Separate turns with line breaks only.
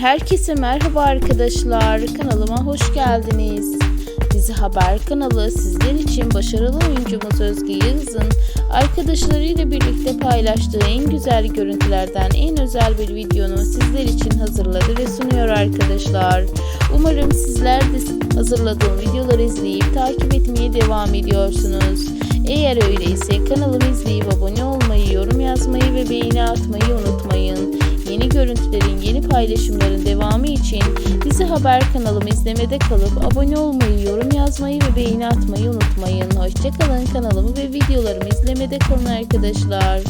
Herkese merhaba arkadaşlar. Kanalıma hoş geldiniz. Dizi Haber kanalı sizler için başarılı oyuncumuz Özge Yağız'ın arkadaşlarıyla birlikte paylaştığı en güzel görüntülerden en özel bir videonu sizler için hazırladı ve sunuyor arkadaşlar. Umarım sizler de hazırladığım videoları izleyip takip etmeye devam ediyorsunuz. Eğer öyleyse kanalımı izleyip abone olmayı, yorum yazmayı ve beğeni atmayı unutmayın. Görüntülerin, yeni paylaşımların devamı için Dizi Haber kanalımı izlemede kalıp abone olmayı, yorum yazmayı ve beğeni atmayı unutmayın. Hoşçakalın kanalımı ve videolarımı izlemede kalın arkadaşlar.